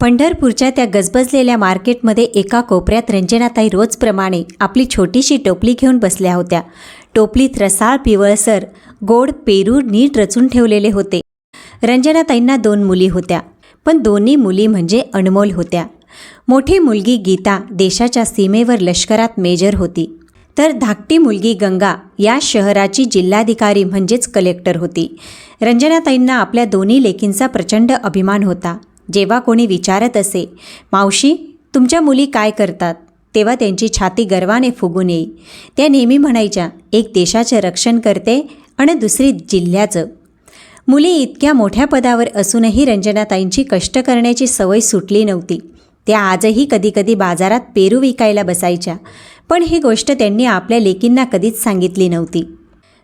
पंढरपूरच्या त्या गजबजलेल्या मार्केटमध्ये एका कोपऱ्यात रंजनाताई रोजप्रमाणे आपली छोटीशी टोपली घेऊन बसल्या होत्या. टोपलीत रसाळ पिवळसर गोड पेरू नीट रचून ठेवलेले होते. रंजनाताईंना दोन मुली होत्या. पण दोन्ही मुली म्हणजे अनमोल होत्या. मोठी मुलगी गीता देशाच्या सीमेवर लष्करात मेजर होती. तर धाकटी मुलगी गंगा या शहराची जिल्हाधिकारी म्हणजेच कलेक्टर होती. रंजनाताईंना आपल्या दोन्ही लेकींचा प्रचंड अभिमान होता. जेव्हा कोणी विचारत असे मावशी तुमच्या मुली काय करतात? तेव्हा त्यांची छाती गर्वाने फुगून येई. त्या नेहमी म्हणायच्या एक देशाचे रक्षण करते आणि दुसरी जिल्ह्याचं. मुली इतक्या मोठ्या पदावर असूनही रंजनाताईंची कष्ट करण्याची सवय सुटली नव्हती. त्या आजही कधीकधी बाजारात पेरू विकायला बसायच्या पण ही गोष्ट त्यांनी आपल्या लेकींना कधीच सांगितली नव्हती.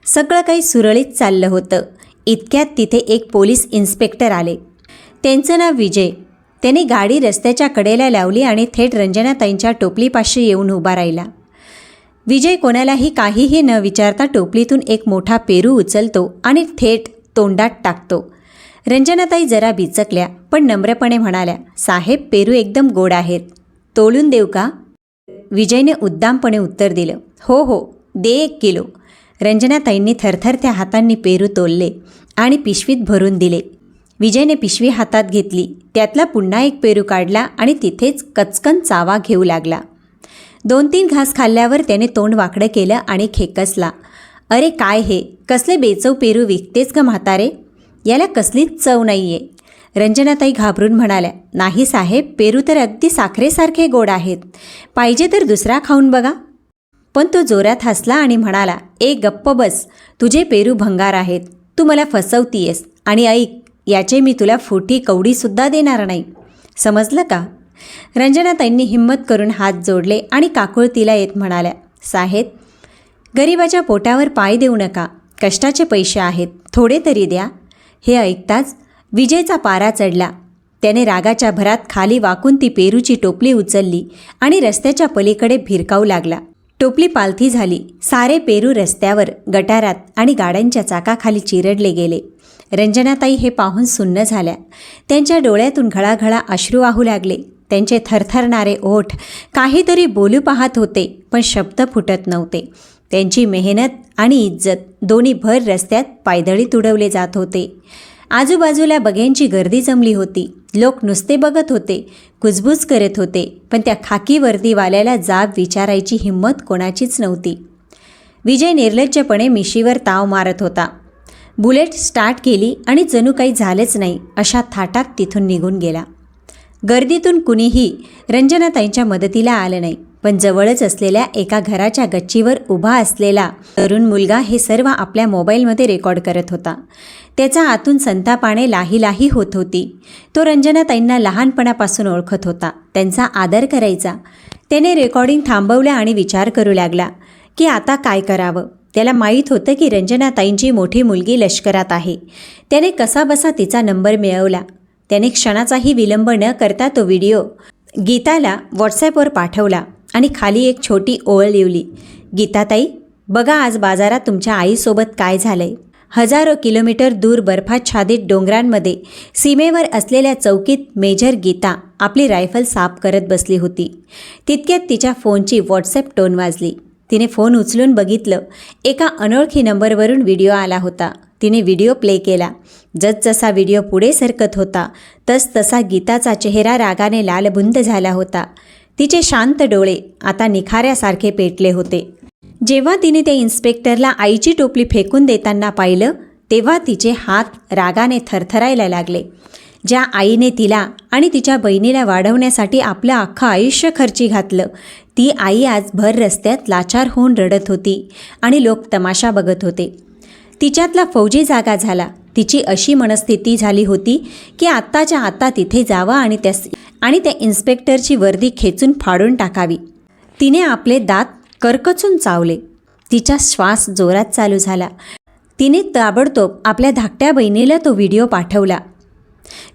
सगळं काही सुरळीत चाललं होतं. इतक्यात तिथे एक पोलीस इन्स्पेक्टर आले. त्यांचं नाव विजय. त्याने गाडी रस्त्याच्या कडेला लावली आणि थेट रंजनाताईंच्या टोपलीपाशी येऊन उभा राहिला. विजय कोणालाही काहीही न विचारता टोपलीतून एक मोठा पेरू उचलतो आणि थेट तोंडात टाकतो. रंजनाताई जरा बिचकल्या पण नम्रपणे म्हणाल्या साहेब पेरू एकदम गोड आहेत. तोलून देऊ का? विजयने उद्दामपणे उत्तर दिलं हो हो दे एक किलो. रंजनाताईंनी थरथरत्या हातांनी पेरू तोलले आणि पिशवीत भरून दिले. विजयने पिशवी हातात घेतली. त्यातला पुन्हा एक पेरू काढला आणि तिथेच कचकन चावा घेऊ लागला. दोन तीन घास खाल्ल्यावर त्याने तोंड वाकडं केलं आणि खेकसला. अरे काय हे? कसले बेचव पेरू विकतेच का म्हातारे? याला कसलीच चव नाही आहे रंजनाताई घाबरून म्हणाल्या नाही साहेब पेरू तर अगदी साखरेसारखे गोड आहेत. पाहिजे तर दुसरा खाऊन बघा. पण तो जोरात हसला आणि म्हणाला ए गप्प बस तुझे पेरू भंगार आहेत. तू मला फसवतीयस. आणि ऐक याचे मी तुला फुटी कवडीसुद्धा देणार नाही. समजलं का? रंजनाताईंनी हिंमत करून हात जोडले आणि काकुळतीला येत म्हणाल्या साहेब गरिबाच्या पोटावर पाय देऊ नका. कष्टाचे पैसे आहेत. थोडे तरी द्या. हे ऐकताच विजयचा पारा चढला. त्याने रागाच्या भरात खाली वाकून ती पेरूची टोपली उचलली आणि रस्त्याच्या पलीकडे भिरकावू लागला. टोपली पालथी झाली. सारे पेरू रस्त्यावर गटारात आणि गाड्यांच्या चाकाखाली चिरडले गेले. रंजनाताई हे पाहून सुन्न झाल्या. त्यांच्या डोळ्यातून घळाघळा अश्रू वाहू लागले. त्यांचे थरथरणारे ओठ काहीतरी बोलू पाहत होते पण शब्द फुटत नव्हते. त्यांची मेहनत आणि इज्जत दोन्ही भर रस्त्यात पायदळी तुडवले जात होते. आजूबाजूला बघ्यांची गर्दी जमली होती. लोक नुसते बघत होते कुजबूज करत होते पण त्या खाकी वर्दीवाल्याला जाब विचारायची हिंमत कोणाचीच नव्हती. विजय निर्लज्जपणे मिशीवर ताव मारत होता. बुलेट स्टार्ट केली आणि जणू काही झालंच नाही अशा थाटात तिथून निघून गेला. गर्दीतून कुणीही रंजनाताईंच्या मदतीला आलं नाही पण जवळच असलेल्या एका घराच्या गच्चीवर उभा असलेला तरुण मुलगा हे सर्व आपल्या मोबाईलमध्ये रेकॉर्ड करत होता. त्याचा आतून संतापाने लाही लाही होत होती. तो रंजनाताईंना लहानपणापासून ओळखत होता. त्यांचा आदर करायचा. त्याने रेकॉर्डिंग थांबवलं आणि विचार करू लागला की आता काय करावं? त्याला माहीत होतं की रंजनाताईंची मोठी मुलगी लष्करात आहे. त्याने कसाबसा तिचा नंबर मिळवला. त्याने क्षणाचाही विलंब न करता तो व्हिडिओ गीताला व्हॉट्सॲपवर पाठवला आणि खाली एक छोटी ओळ लिवली गीताताई बघा आज बाजारात तुमच्या आईसोबत काय झालंय. हजारो किलोमीटर दूर बर्फाच्छादित डोंगरांमध्ये सीमेवर असलेल्या चौकीत मेजर गीता आपली रायफल साफ करत बसली होती. तितक्यात तिच्या फोनची व्हॉट्सॲप टोन वाजली. तिने फोन उचलून बघितलं. एका अनोळखी नंबरवरून व्हिडिओ आला होता. तिने व्हिडिओ प्ले केला. जसजसा व्हिडिओ पुढे सरकत होता तस तसा गीताचा चेहरा रागाने लालबुंद झाला होता. तिचे शांत डोळे आता निखाऱ्यासारखे पेटले होते. जेव्हा तिने त्या इन्स्पेक्टरला आईची टोपली फेकून देताना पाहिलं तेव्हा तिचे हात रागाने थरथरायला लागले. ज्या आईने तिला आणि तिच्या बहिणीला वाढवण्यासाठी आपलं अख्खं आयुष्य खर्ची घातलं ती आई आज भर रस्त्यात लाचार होऊन रडत होती आणि लोक तमाशा बघत होते. तिच्यातला फौजी जागा झाला. तिची अशी मनस्थिती झाली होती की आत्ताच्या आत्ता तिथे जावं आणि त्या आणि त्या इन्स्पेक्टरची वर्दी खेचून फाडून टाकावी. तिने आपले दात करकचून चावले. तिचा श्वास जोरात चालू झाला. तिने ताबडतोब आपल्या धाकट्या बहिणीला तो व्हिडिओ पाठवला.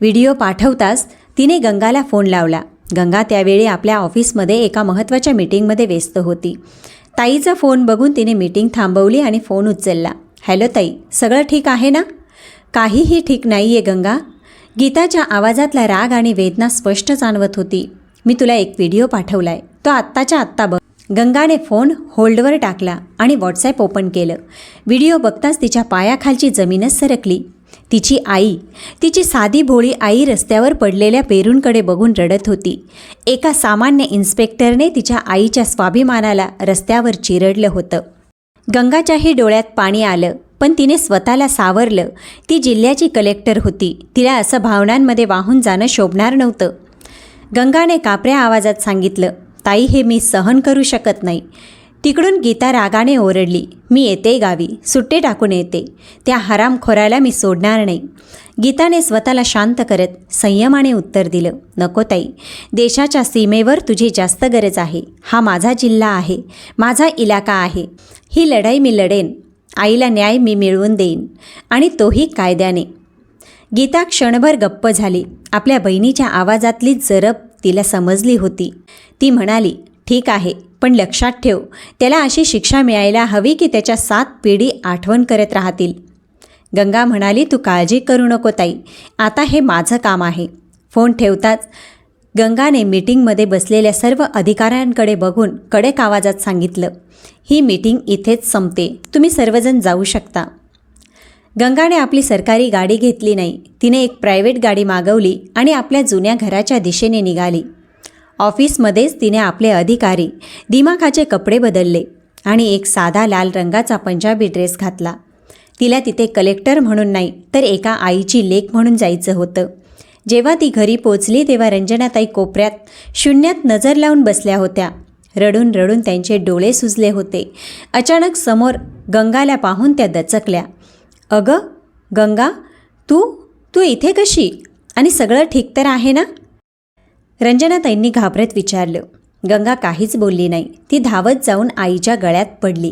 व्हिडिओ पाठवताच तिने गंगाला फोन लावला. गंगा त्यावेळी आपल्या ऑफिसमध्ये एका महत्त्वाच्या मीटिंगमध्ये व्यस्त होती. ताईचा फोन बघून तिने मीटिंग थांबवली आणि फोन उचलला. हॅलो ताई सगळं ठीक आहे ना? काहीही ठीक नाही आहे गंगा. गीताच्या आवाजातला राग आणि वेदना स्पष्ट जाणवत होती. मी तुला एक व्हिडिओ पाठवला आहे तो आत्ताच्या आत्ता बघ. गंगाने फोन होल्डवर टाकला आणि व्हॉट्सॲप ओपन केलं. व्हिडिओ बघताच तिच्या पायाखालची जमीनच सरकली. तिची आई तिची साधी भोळी आई रस्त्यावर पडलेल्या पेरूंकडे बघून रडत होती. एका सामान्य इन्स्पेक्टरने तिच्या आईच्या स्वाभिमानाला रस्त्यावर चिरडलं होतं. गंगाच्याही डोळ्यात पाणी आलं पण तिने स्वतःला सावरलं. ती जिल्ह्याची कलेक्टर होती. तिला असं भावनांमध्ये वाहून जाणं शोभणार नव्हतं. गंगाने कापऱ्या आवाजात सांगितलं ताई हे मी सहन करू शकत नाही. तिकडून गीता रागाने ओरडली मी येते गावी सुट्टे टाकून येते. त्या हरामखोराला मी सोडणार नाही. गीताने स्वतःला शांत करत संयमाने उत्तर दिलं नको ताई देशाच्या सीमेवर तुझी जास्त गरज आहे. हा माझा जिल्हा आहे माझा इलाका आहे. ही लढाई मी लढेन आईला न्याय मी मिळवून देईन आणि तोही कायद्याने. गीता क्षणभर गप्प झाली. आपल्या बहिणीच्या आवाजातली जरब तिला समजली होती. ती म्हणाली ठीक आहे पण लक्षात ठेव त्याला अशी शिक्षा मिळायला हवी की त्याच्या सात पिढी आठवण करत राहतील. गंगा म्हणाली तू काळजी करू नको ताई आता हे माझं काम आहे. फोन ठेवताच गंगाने मीटिंगमध्ये बसलेल्या सर्व अधिकाऱ्यांकडे बघून कडक आवाजात सांगितलं ही मीटिंग इथेच संपते तुम्ही सर्वजण जाऊ शकता. गंगाने आपली सरकारी गाडी घेतली नाही. तिने एक प्रायव्हेट गाडी मागवली आणि आपल्या जुन्या घराच्या दिशेने निघाली. ऑफिसमध्येच तिने आपले अधिकारी दिमाखाचे कपडे बदलले आणि एक साधा लाल रंगाचा पंजाबी ड्रेस घातला. तिला तिथे कलेक्टर म्हणून नाही तर एका आईची लेक म्हणून जायचं होतं. जेव्हा ती घरी पोचली तेव्हा रंजनाताई कोपऱ्यात शून्यात नजर लावून बसल्या होत्या. रडून रडून त्यांचे डोळे सुजले होते. अचानक समोर गंगाला पाहून त्या दचकल्या. अगं गंगा तू तू इथे कशी? आणि सगळं ठीक तर आहे ना? रंजनाताईंनी घाबरत विचारलं. गंगा काहीच बोलली नाही. ती धावत जाऊन आईच्या गळ्यात पडली.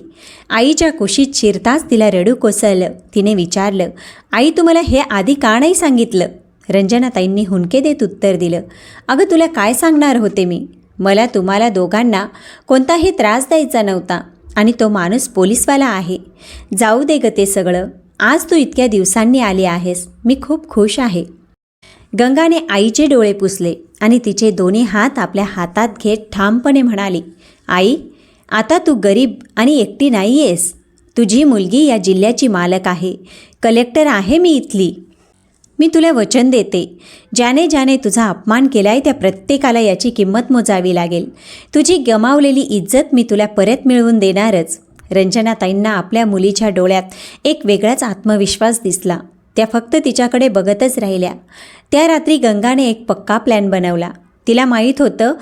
आईच्या कुशीत शिरताच तिला रडू कोसळलं. तिने विचारलं आई तुम्हाला हे आधी का नाही सांगितलं? रंजनाताईंनी हुंके देत उत्तर दिलं अगं तुला काय सांगणार होते मी? मला तुम्हाला दोघांना कोणताही त्रास द्यायचा नव्हता आणि तो माणूस पोलीसवाला आहे. जाऊ दे ग ते सगळं. आज तू इतक्या दिवसांनी आली आहेस. मी खूप खुश आहे. गंगाने आईचे डोळे पुसले आणि तिचे दोन्ही हात आपल्या हातात घेत ठामपणे म्हणाली आई आता तू गरीब आणि एकटी नाही आहेस तुझी मुलगी या जिल्ह्याची मालक आहे. कलेक्टर आहे मी इथली. मी तुला वचन देते. ज्याने ज्याने तुझा अपमान केला आहे त्या प्रत्येकाला याची किंमत मोजावी लागेल. तुझी गमावलेली इज्जत मी तुला परत मिळवून देणारच. रंजनाताईंना आपल्या मुलीच्या डोळ्यात एक वेगळाच आत्मविश्वास दिसला. त्या फक्त तिच्याकडे बघतच राहिल्या. त्या रात्री गंगाने एक पक्का प्लॅन बनवला. तिला माहीत होतं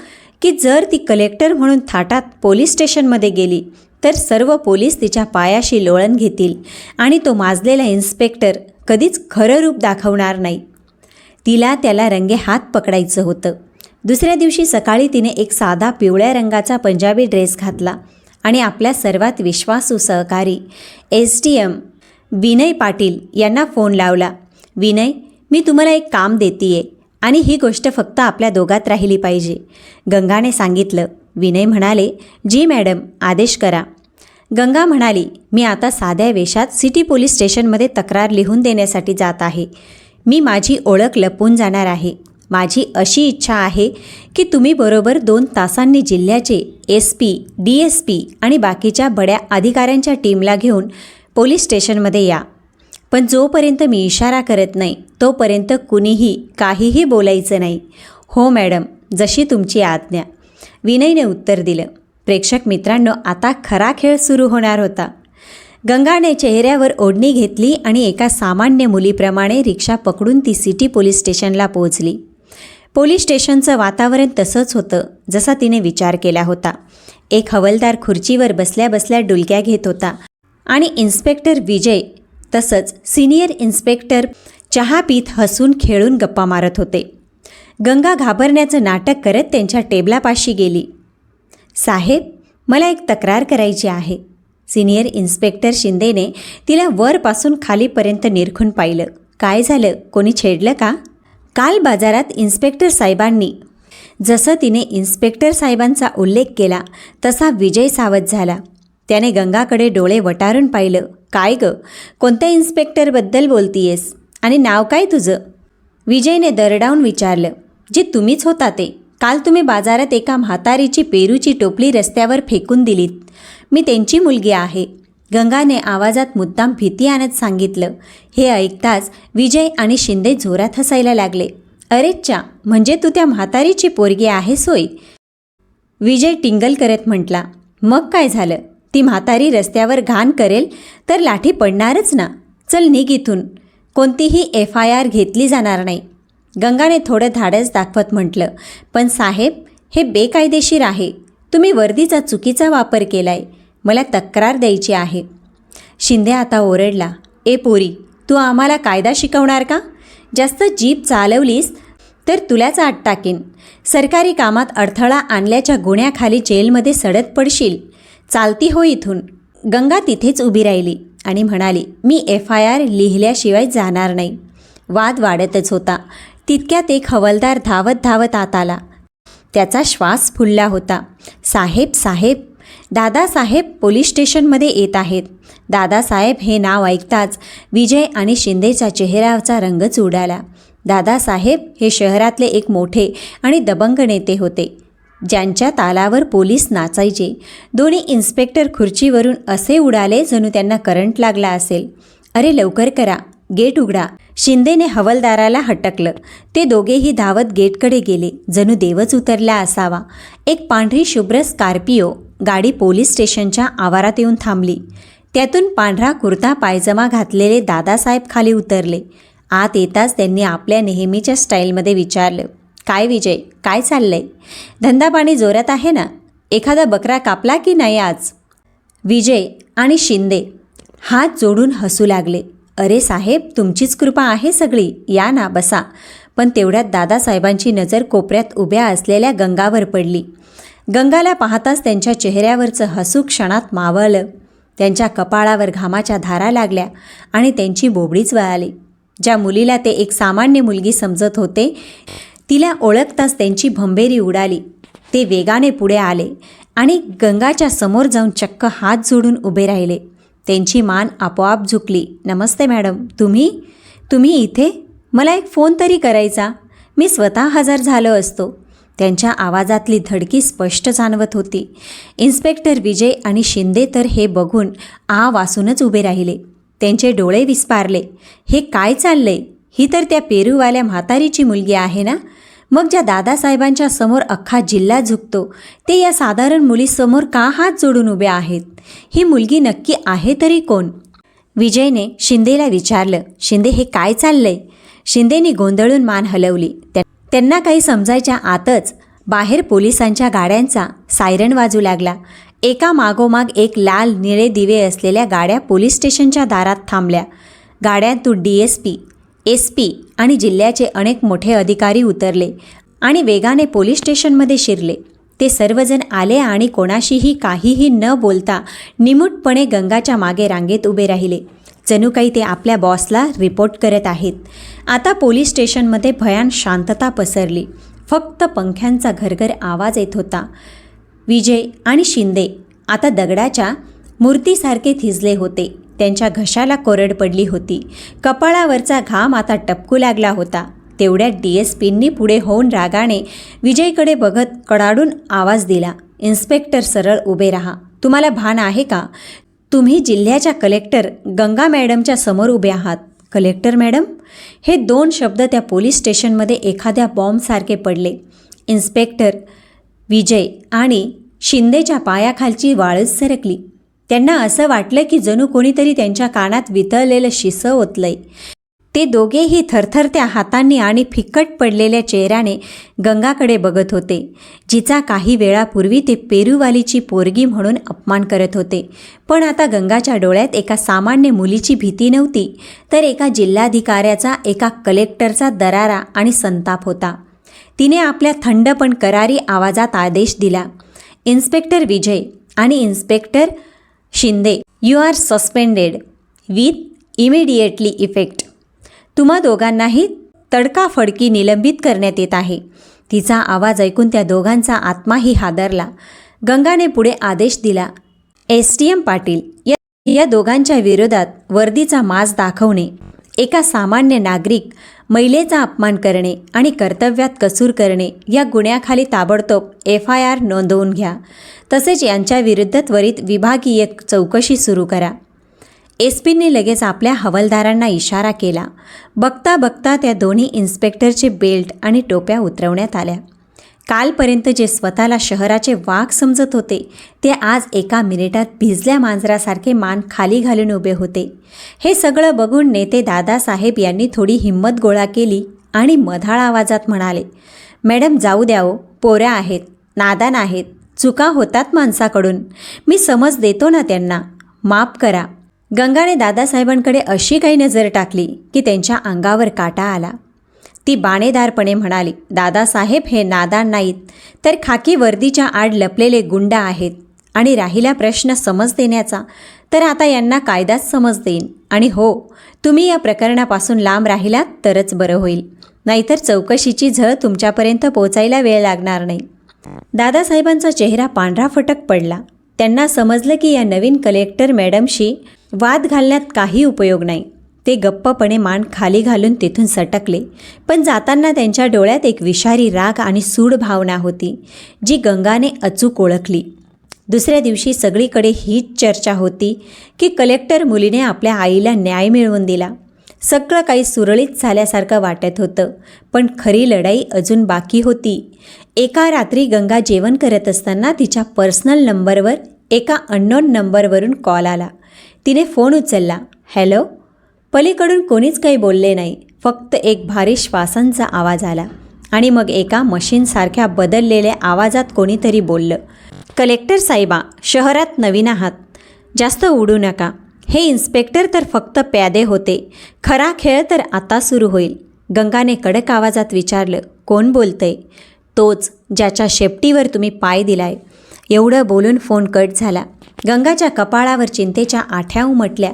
की जर ती कलेक्टर म्हणून थाटात पोलीस स्टेशनमध्ये गेली तर सर्व पोलीस तिच्या पायाशी लोळण घेतील आणि तो माजलेला इन्स्पेक्टर कधीच खरं रूप दाखवणार नाही. तिला त्याला रंगे हात पकडायचं होतं. दुसऱ्या दिवशी सकाळी तिने एक साधा पिवळ्या रंगाचा पंजाबी ड्रेस घातला. आणि आपल्या सर्वात विश्वासू सहकारी S T M Vinay Patil यांना फोन लावला. विनय मी तुम्हाला एक काम देतीये आणि ही गोष्ट फक्त आपल्या दोघात राहिली पाहिजे. गंगाने सांगितलं. विनय म्हणाले जी मॅडम आदेश करा. गंगा म्हणाली मी आता साध्या वेशात सिटी पोलीस स्टेशनमध्ये तक्रार लिहून देण्यासाठी जात आहे. मी माझी ओळख लपवून जाणार आहे. माझी अशी इच्छा आहे की तुम्ही बरोबर दोन तासांनी जिल्ह्याचे S P D S P आणि बाकीच्या बड्या अधिकाऱ्यांच्या टीमला घेऊन पोलीस स्टेशनमध्ये या. पण जोपर्यंत मी इशारा करत नाही तोपर्यंत कुणीही काहीही बोलायचं नाही. हो मॅडम जशी तुमची आज्ञा. विनयने उत्तर दिलं. प्रेक्षक मित्रांनो आता खरा खेळ सुरू होणार होता. गंगाने चेहऱ्यावर ओढणी घेतली आणि एका सामान्य मुलीप्रमाणे रिक्षा पकडून ती सिटी पोलीस स्टेशनला पोहोचली. पोलीस स्टेशनचं वातावरण तसंच होतं जसा तिने विचार केला होता. एक हवलदार खुर्चीवर बसल्या बसल्या डुलक्या घेत होता. आणि इन्स्पेक्टर विजय तसंच सिनियर इन्स्पेक्टर चहा पीत हसून खेळून गप्पा मारत होते. गंगा घाबरण्याचं नाटक करत त्यांच्या टेबलापाशी गेली. साहेब मला एक तक्रार करायची आहे. सिनियर इन्स्पेक्टर शिंदेने तिला वरपासून खालीपर्यंत निरखून पाहिलं. काय झालं? कोणी छेडलं का? काल बाजारात इन्स्पेक्टर साहेबांनी जसं तिने इन्स्पेक्टर साहेबांचा उल्लेख केला तसा विजय सावध झाला. त्याने गंगाकडे डोळे वटारून पाहिलं. काय ग? कोणत्या इन्स्पेक्टरबद्दल बोलतीयेस? आणि नाव काय तुझं? विजयने दरडावून विचारलं जे तुम्हीच होता ते. काल तुम्ही बाजारात एका म्हातारीची पेरूची टोपली रस्त्यावर फेकून दिलीत. मी त्यांची मुलगी आहे. गंगाने आवाजात मुद्दाम भीती आणत सांगितलं. हे ऐकताच विजय आणि शिंदे जोरात हसायला लागले. अरेच्चा म्हणजे तू त्या म्हातारीची पोरगी आहे सोय? विजय टिंगल करत म्हटला. मग काय झालं? ती म्हातारी रस्त्यावर घाण करेल तर लाठी पडणारच ना. चल निघ इथून. कोणतीही एफ आय आर घेतली जाणार नाही. गंगाने थोडं धाडस दाखवत म्हटलं. पण साहेब हे बेकायदेशीर आहे. तुम्ही वर्दीचा चुकीचा वापर केलाय. मला तक्रार द्यायची आहे. शिंदे आता ओरडला ए पोरी तू आम्हाला कायदा शिकवणार का? जास्त जीप चालवलीस तर तुलाच आत टाकेन. सरकारी कामात अडथळा आणल्याच्या गुन्ह्याखाली जेलमध्ये सडत पडशील. चालती हो इथून. गंगा तिथेच उभी राहिली आणि म्हणाली मी एफ आय आर लिहिल्याशिवाय जाणार नाही. वाद वाढतच होता. तितक्यात एक हवलदार धावत धावत आत आला. त्याचा श्वास फुलला होता. साहेब साहेब दादासाहेब पोलीस स्टेशनमध्ये येत आहेत. दादासाहेब हे नाव ऐकताच विजय आणि शिंदेच्या चेहऱ्याचा रंगच उडाला दादासाहेब हे शहरातले एक मोठे आणि दबंग नेते होते. ज्यांच्या तालावर पोलीस नाचायचे. दोन्ही इन्स्पेक्टर खुर्चीवरून असे उडाले जणू त्यांना करंट लागला असेल. अरे लवकर करा गेट उघडा. शिंदेने हवलदाराला हटकलं. ते दोघेही धावत गेटकडे गेले. जणू देवच उतरला असावा. एक पांढरी शुभ्र स्कार्पिओ गाडी पोलीस स्टेशनच्या आवारात येऊन थांबली. त्यातून पांढरा कुर्ता पायजमा घातलेले दादासाहेब खाली उतरले. आत येताच त्यांनी आपल्या नेहमीच्या स्टाईलमध्ये विचारलं काय विजय काय चाललंय? धंदापाणी जोरात आहे ना? एखादा बकरा कापला की नाही आज? विजय आणि शिंदे. हात जोडून हसू लागले. अरे साहेब तुमचीच कृपा आहे सगळी या ना बसा. पण तेवढ्यात दादासाहेबांची नजर कोपऱ्यात उभ्या असलेल्या गंगावर पडली. गंगाला पाहताच त्यांच्या चेहऱ्यावरचं हसू क्षणात मावळलं. त्यांच्या कपाळावर घामाच्या धारा लागल्या आणि त्यांची बोबडीच वळाली. ज्या मुलीला ते एक सामान्य मुलगी समजत होते तिला ओळखताच त्यांची भंबेरी उडाली. ते वेगाने पुढे आले आणि गंगाच्या समोर जाऊन चक्क हात जोडून उभे राहिले. त्यांची मान आपोआप झुकली. नमस्ते मॅडम तुम्ही? तुम्ही इथे? मला एक फोन तरी करायचा. मी स्वतः हजर झालो असतो. त्यांच्या आवाजातली धडकी स्पष्ट जाणवत होती. इन्स्पेक्टर विजय आणि शिंदे तर हे बघून आ वासूनच उभे राहिले. त्यांचे डोळे विस्पारले. हे काय चाललंय? ही तर त्या पेरूवाल्या म्हातारीची मुलगी आहे ना? मग ज्या दादासाहेबांच्या समोर अख्खा जिल्हा झुकतो ते या साधारण मुलीसमोर का हात जोडून उभे आहेत? ही मुलगी नक्की आहे तरी कोण? विजयने शिंदेला विचारलं शिंदे हे काय चाललंय? शिंदेनी गोंधळून मान हलवली. त्या- त्यांना काही समजायच्या आतच बाहेर पोलिसांच्या गाड्यांचा सायरन वाजू लागला. एका मागोमाग एक लाल निळे दिवे असलेल्या गाड्या पोलीस स्टेशनच्या दारात थांबल्या. गाड्यांतून D S P S P आणि जिल्ह्याचे अनेक मोठे अधिकारी उतरले आणि वेगाने पोलीस स्टेशनमध्ये शिरले. ते सर्वजण आले आणि कोणाशीही काहीही न बोलता निमूटपणे गंगाच्या मागे रांगेत उभे राहिले. जणू काही ते आपल्या बॉसला रिपोर्ट करत आहेत. आता पोलीस स्टेशनमध्ये भयान शांतता पसरली. फक्त पंख्यांचा घरघर आवाज येत होता. विजय आणि शिंदे आता दगडाच्या मूर्तीसारखे थिजले होते. त्यांच्या घशाला कोरड पडली होती. कपाळावरचा घाम आता टपकू लागला होता. तेवढ्यात डी एस पींनी पुढे होऊन रागाने विजयकडे बघत कडाडून आवाज दिला. इन्स्पेक्टर सरळ उभे राहा. तुम्हाला भान आहे का? तुम्ही जिल्ह्याच्या कलेक्टर गंगा मॅडमच्या समोर उभे आहात. कलेक्टर मॅडम हे दोन शब्द त्या पोलीस स्टेशनमध्ये एखाद्या बॉम्बसारखे पडले. इन्स्पेक्टर विजय आणि शिंदेच्या पायाखालची वाळच सरकली. त्यांना असं वाटलं की जणू कोणीतरी त्यांच्या कानात वितळलेलं शिसं ओतलंय. ते दोघेही थरथरत्या हातांनी आणि फिकट पडलेल्या चेहऱ्याने गंगाकडे बघत होते जिचा काही वेळापूर्वी ते पेरूवालीची पोरगी म्हणून अपमान करत होते. पण आता गंगाच्या डोळ्यात एका सामान्य मुलीची भीती नव्हती तर एका जिल्हाधिकाऱ्याचा एका कलेक्टरचा दरारा आणि संताप होता. तिने आपल्या थंड पण करारी आवाजात आदेश दिला इन्स्पेक्टर विजय आणि inspector Shinde you are suspended with immediately effect. तुम्हा दोघांनाही तडकाफडकी निलंबित करण्यात येत आहे. तिचा आवाज ऐकून त्या दोघांचा आत्माही हादरला. गंगाने पुढे आदेश दिला. एस टी एम पाटील या या दोघांच्या विरोधात वर्दीचा माज दाखवणे एका सामान्य नागरिक महिलेचा अपमान करणे आणि कर्तव्यात कसूर करणे या गुन्ह्याखाली ताबडतोब एफ आय आर नोंदवून घ्या. तसेच यांच्या विरुद्ध त्वरित विभागीय चौकशी सुरू करा. एस पीने लगेच आपल्या हवालदारांना इशारा केला. बघता बघता त्या दोन्ही इन्स्पेक्टरचे बेल्ट आणि टोप्या उतरवण्यात आल्या. कालपर्यंत जे स्वतःला शहराचे वाघ समजत होते ते आज एका मिनिटात भिजल्या मांजरासारखे मान खाली घालून उभे होते. हे सगळं बघून नेते दादासाहेब यांनी थोडी हिंमत गोळा केली आणि मधाळ आवाजात म्हणाले मॅडम जाऊ द्या हो, पोऱ्या आहेत नादान आहेत चुका होतात माणसाकडून. मी समज देतो ना त्यांना. माफ करा. गंगाने दादासाहेबांकडे अशी काही नजर टाकली की त्यांच्या अंगावर काटा आला. ती बाणेदारपणे म्हणाली दादासाहेब हे नादान नाहीत तर खाकी वर्दीच्या आड लपलेले गुंड आहेत आणि राहिला प्रश्न समज देण्याचा तर आता यांना कायदाच समज देईन. आणि हो तुम्ही या प्रकरणापासून लांब राहिलात तरच बरं होईल. नाहीतर चौकशीची झळ तुमच्यापर्यंत पोचायला वेळ लागणार नाही. दादासाहेबांचा चेहरा पांढरा फटक पडला. त्यांना समजलं की या नवीन कलेक्टर मॅडमशी वाद घालण्यात काही उपयोग नाही. ते गप्पपणे मान खाली घालून तिथून सटकले. पण जाताना त्यांच्या डोळ्यात एक विषारी राग आणि सूड भावना होती जी गंगाने अचूक ओळखली. दुसऱ्या दिवशी सगळीकडे हीच चर्चा होती की कलेक्टर मुलीने आपल्या आईला न्याय मिळवून दिला. सगळं काही सुरळीत झाल्यासारखं वाटत होतं पण खरी लढाई अजून बाकी होती. एका रात्री गंगा जेवण करत असताना तिच्या पर्सनल नंबरवर एका अननोन नंबरवरून कॉल आला. तिने फोन उचलला. हॅलो? पलीकडून कोणीच काही बोलले नाही. फक्त एक भारी श्वासांचा आवाज आला आणि मग एका मशीनसारख्या बदललेल्या आवाजात कोणीतरी बोललं. कलेक्टर साहेबा शहरात नवीन आहात. जास्त उडू नका. हे इन्स्पेक्टर तर फक्त प्यादे होते. खरा खेळ तर आता सुरू होईल. गंगाने कडक आवाजात विचारलं. कोण बोलतंय? तोच ज्याच्या शेपटीवर तुम्ही पाय दिलाय. एवढं बोलून फोन कट झाला. गंगाच्या कपाळावर चिंतेच्या आठ्या उमटल्या.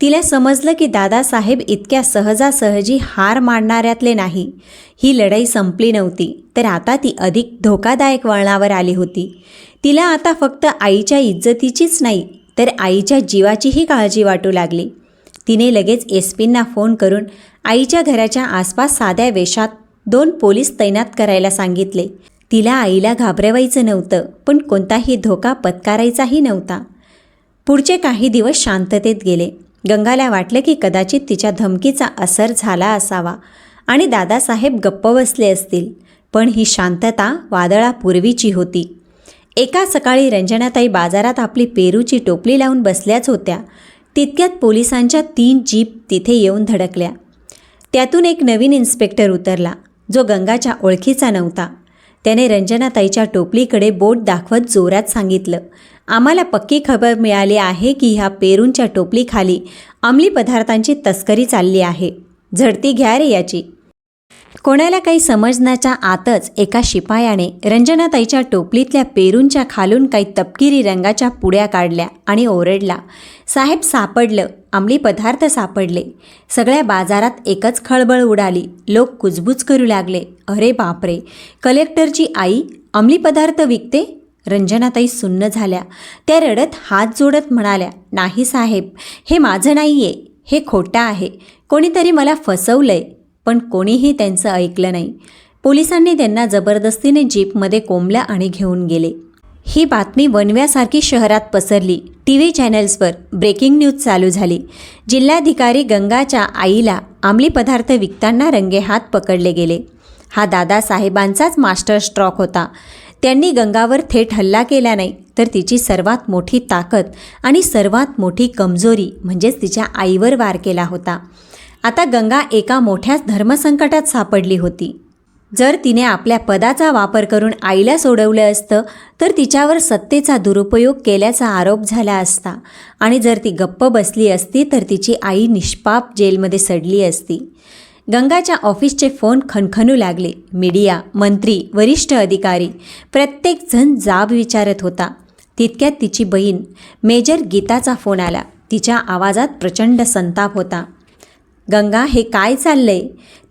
तिला समजलं की दादासाहेब इतक्या सहजासहजी हार मांडणाऱ्यातले नाही. ही लढाई संपली नव्हती तर आता ती अधिक धोकादायक वळणावर आली होती. तिला आता फक्त आईच्या इज्जतीचीच नाही तर आईच्या जीवाचीही काळजी वाटू लागली. तिने लगेच एस पींना फोन करून आईच्या घराच्या आसपास साध्या वेशात दोन पोलीस तैनात करायला सांगितले. तिला आईला घाबरवायचं नव्हतं पण कोणताही धोका पत्कारायचाही नव्हता. पुढचे काही दिवस शांततेत गेले. गंगाला वाटलं की कदाचित तिच्या धमकीचा असर झाला असावा आणि दादासाहेब गप्प बसले असतील पण ही शांतता वादळापूर्वीची होती. एका सकाळी रंजनाताई बाजारात आपली पेरूची टोपली लावून बसल्याच होत्या. तितक्यात पोलिसांच्या तीन जीप तिथे येऊन धडकल्या. त्यातून एक नवीन इन्स्पेक्टर उतरला जो गंगाच्या ओळखीचा नव्हता. त्याने रंजनाताईच्या टोपलीकडे बोट दाखवत जोरात सांगितलं आम्हाला पक्की खबर मिळाली आहे की ह्या पेरूंच्या टोपलीखाली अंमली पदार्थांची तस्करी चालली आहे. झडती घ्या रे याची. कोणाला काही समजण्याच्या आतच एका शिपायाने रंजनाताईच्या टोपलीतल्या पेरूंच्या खालून काही तपकिरी रंगाच्या पुड्या काढल्या आणि ओरडला साहेब सापडलं अंमली पदार्थ सापडले. सगळ्या बाजारात एकच खळबळ उडाली. लोक कुजबूज करू लागले. अरे बापरे कलेक्टरची आई अंमली पदार्थ विकते? रंजनाताई सुन्न झाल्या. त्या रडत हात जोडत म्हणाल्या नाही साहेब हे माझं नाही आहे हे खोटं आहे. कोणीतरी मला फसवलंय. पण कोणीही त्यांचं ऐकलं नाही. पोलिसांनी त्यांना जबरदस्तीने जीपमध्ये कोंबल्या आणि घेऊन गेले. ही बातमी वनव्यासारखी शहरात पसरली. टी व्ही चॅनल्सवर ब्रेकिंग न्यूज चालू झाली. जिल्हाधिकारी गंगाच्या आईला अंमली पदार्थ विकताना रंगेहात पकडले गेले. हा दादासाहेबांचाच मास्टर स्ट्रॉक होता. त्यांनी गंगावर थेट हल्ला केला नाही तर तिची सर्वात मोठी ताकद आणि सर्वात मोठी कमजोरी म्हणजेच तिच्या आईवर वार केला होता. आता गंगा एका मोठ्या धर्मसंकटात सापडली होती. जर तिने आपल्या पदाचा वापर करून आईला सोडवलं असतं तर तिच्यावर सत्तेचा दुरुपयोग केल्याचा आरोप झाला असता. आणि जर ती गप्प बसली असती तर तिची आई निष्पाप जेलमध्ये सडली असती. गंगाच्या ऑफिसचे फोन खणखणू लागले. मीडिया मंत्री वरिष्ठ अधिकारी प्रत्येकजण जाब विचारत होता. तितक्यात तिची बहीण मेजर गीताचा फोन आला. तिच्या आवाजात प्रचंड संताप होता. गंगा हे काय चाललंय?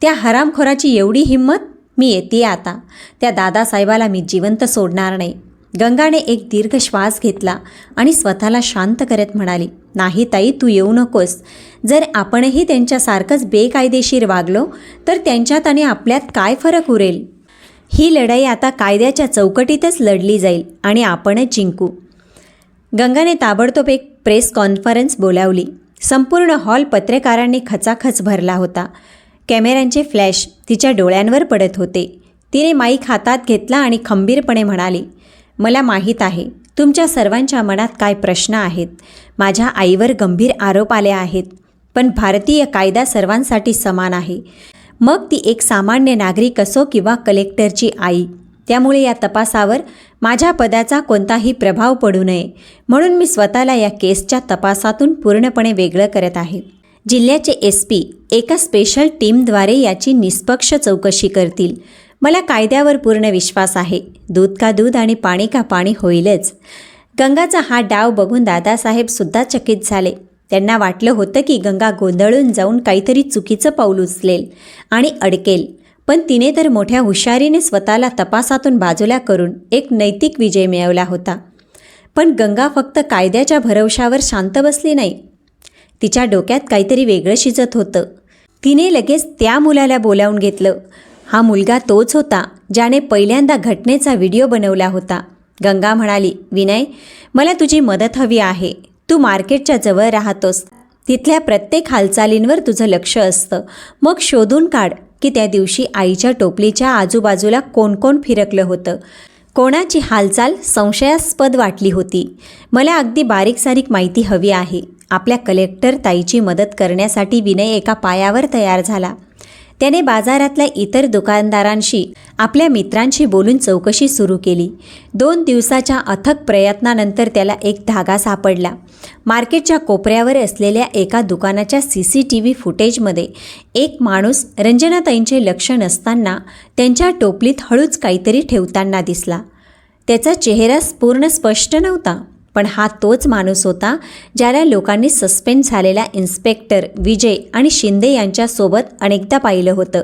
त्या हरामखोराची एवढी हिंमत? मी येते आता. त्या दादासाहेबाला मी जिवंत सोडणार नाही. गंगाने एक दीर्घ श्वास घेतला आणि स्वतःला शांत करत म्हणाली नाही ताई तू येऊ नकोस. जर आपणही त्यांच्यासारखंच बेकायदेशीर वागलो तर त्यांच्यात आणि आपल्यात काय फरक उरेल? ही लढाई आता कायद्याच्या चौकटीतच लढली जाईल आणि आपणच जिंकू. गंगाने ताबडतोब एक प्रेस कॉन्फरन्स बोलावली. संपूर्ण हॉल पत्रकारांनी खचाखच भरला होता. कॅमेऱ्यांचे फ्लॅश तिच्या डोळ्यांवर पडत होते. तिने माईक हातात घेतला आणि खंबीरपणे म्हणाली मला माहीत आहे तुमच्या सर्वांच्या मनात काय प्रश्न आहेत? माझ्या आईवर गंभीर आरोप आले आहेत पण भारतीय कायदा सर्वांसाठी समान आहे. मग ती एक सामान्य नागरिक असो किंवा कलेक्टरची आई त्यामुळे या तपासावर माझ्या पदाचा कोणताही प्रभाव पडू नये. म्हणून मी स्वतःला या केसच्या तपासातून पूर्णपणे वेगळं करत आहे. जिल्ह्याचे एस पी एका स्पेशल टीमद्वारे याची निष्पक्ष चौकशी करतील. मला कायद्यावर पूर्ण विश्वास आहे. दूध का दूध आणि पाणी का पाणी होईलच. गंगाचा हा डाव बघून दादासाहेबसुद्धा चकित झाले. त्यांना वाटलं होतं की गंगा गोंधळून जाऊन काहीतरी चुकीचं पाऊल उचलेल आणि अडकेल. पण तिने तर मोठ्या हुशारीने स्वतःला तपासातून बाजूला करून एक नैतिक विजय मिळवला होता. पण गंगा फक्त कायद्याच्या भरवशावर शांत बसली नाही. तिच्या डोक्यात काहीतरी वेगळं शिजत होतं. तिने लगेच त्या मुलाला बोलावून घेतलं. हा मुलगा तोच होता ज्याने पहिल्यांदा घटनेचा व्हिडिओ बनवला होता. गंगा म्हणाली विनय मला तुझी मदत हवी आहे. तू मार्केटच्या जवळ राहतोस. तिथल्या प्रत्येक हालचालींवर तुझं लक्ष असतं. मग शोधून काढ. की त्या दिवशी आईच्या टोपलीच्या आजूबाजूला कोण कोण फिरकलं होतं. कोणाची हालचाल संशयास्पद वाटली होती. मला अगदी बारीक सारीक माहिती हवी आहे. आपल्या कलेक्टर ताईची मदत करण्यासाठी विनय एका पायावर तयार झाला. त्याने बाजारातल्या इतर दुकानदारांशी आपल्या मित्रांशी बोलून चौकशी सुरू केली. दोन दिवसाच्या अथक प्रयत्नानंतर त्याला एक धागा सापडला. मार्केटच्या कोपऱ्यावर असलेल्या एका दुकानाच्या सी सी टी व्ही फुटेजमध्ये एक माणूस रंजनाताईंचे लक्ष नसताना त्यांच्या टोपलीत हळूच काहीतरी ठेवताना दिसला. त्याचा चेहरा पूर्ण स्पष्ट नव्हता. पण हा तोच माणूस होता ज्याला लोकांनी सस्पेंड झालेला इन्स्पेक्टर विजय आणि शिंदे यांच्यासोबत अनेकदा पाहिलं होतं.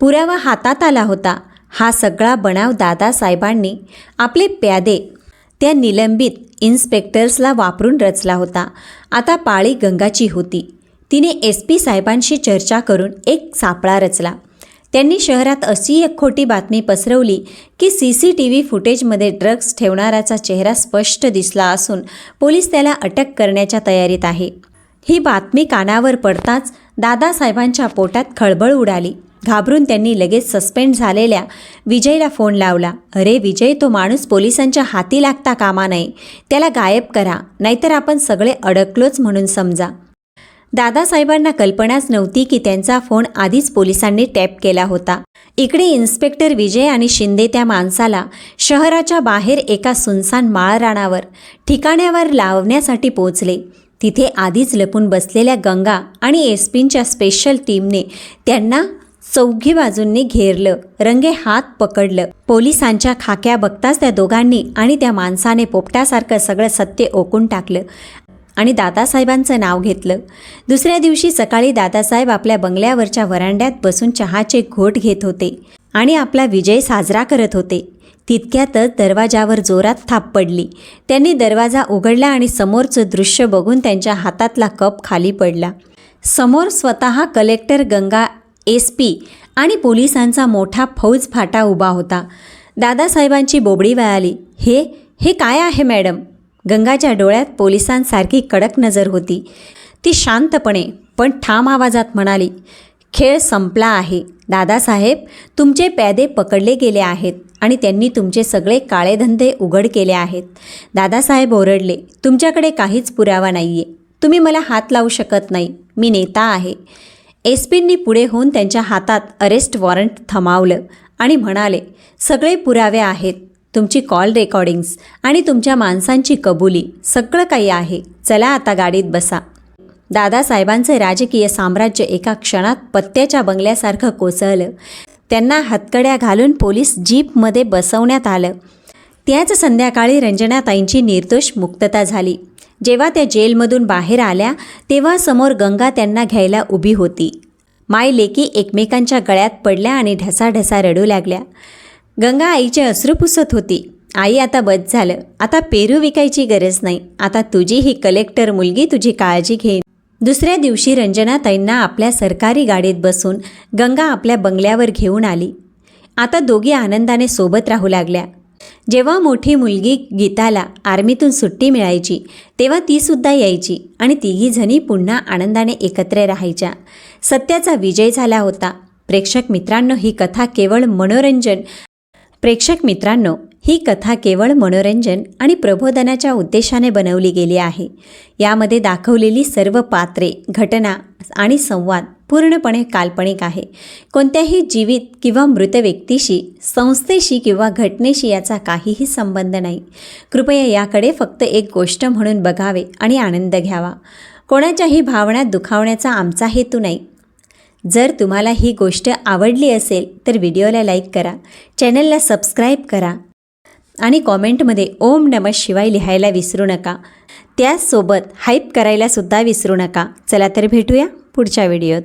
पुरावा हातात आला होता. हा सगळा बनाव दादासाहेबांनी आपले प्यादे त्या निलंबित इन्स्पेक्टर्सला वापरून रचला होता. आता पाळी गंगाची होती. तिने एस पी साहेबांशी चर्चा करून एक सापळा रचला. त्यांनी शहरात अशी एक खोटी बातमी पसरवली की सी सी टी व्ही फुटेजमध्ये ड्रग्ज ठेवणाऱ्याचा चेहरा स्पष्ट दिसला असून पोलीस त्याला अटक करण्याच्या तयारीत आहे. ही बातमी कानावर पडताच दादासाहेबांच्या पोटात खळबळ उडाली. घाबरून त्यांनी लगेच सस्पेंड झालेल्या विजयला फोन लावला. अरे विजय तो माणूस पोलिसांच्या हाती लागता कामा नये. त्याला गायब करा. नाहीतर आपण सगळे अडकलोच म्हणून समजा. दादासाहेबांना कल्पनाच नव्हती की त्यांचा फोन आधीच पोलिसांनी टॅप केला होता. इकडे इन्स्पेक्टर विजय आणि शिंदे त्या माणसाला शहराच्या बाहेर एका सुनसान माळरानावर ठिकाण्यावर लावण्यासाठी पोचले तिथे आधीच लपून बसलेल्या गंगा आणि एसपींच्या स्पेशल टीमने त्यांना चौघी बाजूंनी घेरलं रंगे हात पकडलं. पोलिसांच्या खाक्या बघताच त्या दोघांनी आणि त्या माणसाने पोपटासारखं सगळं सत्य ओकून टाकलं. आणि दादासाहेबांचं नाव घेतलं. दुसऱ्या दिवशी सकाळी दादासाहेब आपल्या बंगल्यावरच्या वरांड्यात बसून चहाचे घोट घेत होते आणि आपला विजय साजरा करत होते. तितक्यातच दरवाजावर जोरात थाप पडली. त्यांनी दरवाजा उघडला आणि समोरचं दृश्य बघून त्यांच्या हातातला कप खाली पडला. समोर स्वतः कलेक्टर गंगा एस पी आणि पोलिसांचा मोठा फौज फाटा उभा होता. दादासाहेबांची बोबडी वळाली. हे हे काय आहे मॅडम? गंगाच्या डोळ्यात पोलिसांसारखी कडक नजर होती. ती शांतपणे पण ठाम आवाजात म्हणाली खेळ संपला आहे. दादासाहेब तुमचे प्यादे पकडले गेले आहेत आणि त्यांनी तुमचे सगळे काळेधंदे उघड केले आहेत. दादासाहेब ओरडले तुमच्याकडे काहीच पुरावा नाही आहे तुम्ही मला हात लावू शकत नाही. मी नेता आहे. एस पींनी पुढे होऊन त्यांच्या हातात अरेस्ट वॉरंट थमावलं आणि म्हणाले सगळे पुरावे आहेत. तुमची कॉल रेकॉर्डिंग्स आणि तुमच्या माणसांची कबुली सगळं काही आहे. चला आता गाडीत बसा. दादासाहेबांचं राजकीय साम्राज्य एका क्षणात पत्त्याच्या बंगल्यासारखं कोसळलं. त्यांना हातकड्या घालून पोलीस जीपमध्ये बसवण्यात आलं. त्याच संध्याकाळी रंजनाताईंची निर्दोष मुक्तता झाली. जेव्हा त्या जेलमधून बाहेर आल्या तेव्हा समोर गंगा त्यांना घ्यायला उभी होती. माय लेकी एकमेकांच्या गळ्यात पडल्या आणि ढसाढसा रडू लागल्या. गंगा आईचे अश्रू पुसत होती. आई आता बस झालं. आता पेरू विकायची गरज नाही. आता तुझी ही कलेक्टर मुलगी तुझी काळजी घेईन. दुसऱ्या दिवशी रंजनाताईंना आपल्या सरकारी गाडीत बसून गंगा आपल्या बंगल्यावर घेऊन आली. आता दोघी आनंदाने सोबत राहू लागल्या. जेव्हा मोठी मुलगी गीताला आर्मीतून सुट्टी मिळायची तेव्हा तीसुद्धा यायची आणि तिघीजणी पुन्हा आनंदाने एकत्र राहायच्या. सत्याचा विजय झाला होता. प्रेक्षक मित्रांनो ही कथा केवळ मनोरंजन प्रेक्षक मित्रांनो ही कथा केवळ मनोरंजन आणि प्रबोधनाच्या उद्देशाने बनवली गेली आहे. यामध्ये दाखवलेली सर्व पात्रे घटना आणि संवाद पूर्णपणे काल्पनिक आहे. कोणत्याही जीवित किंवा मृत व्यक्तीशी संस्थेशी किंवा घटनेशी याचा काहीही संबंध नाही. कृपया याकडे फक्त एक गोष्ट म्हणून बघावे आणि आनंद घ्यावा. कोणाच्याही भावना दुखावण्याचा आमचा हेतू नाही. जर तुम्हाला ही गोष्ट आवडली असेल तर व्हिडिओला लाईक करा चॅनलला सबस्क्राईब करा आणि कॉमेंटमध्ये ओम नमः शिवाय लिहायला विसरू नका. त्याचसोबत हाईप करायला सुद्धा विसरू नका. चला तर भेटूया पुढच्या व्हिडिओत.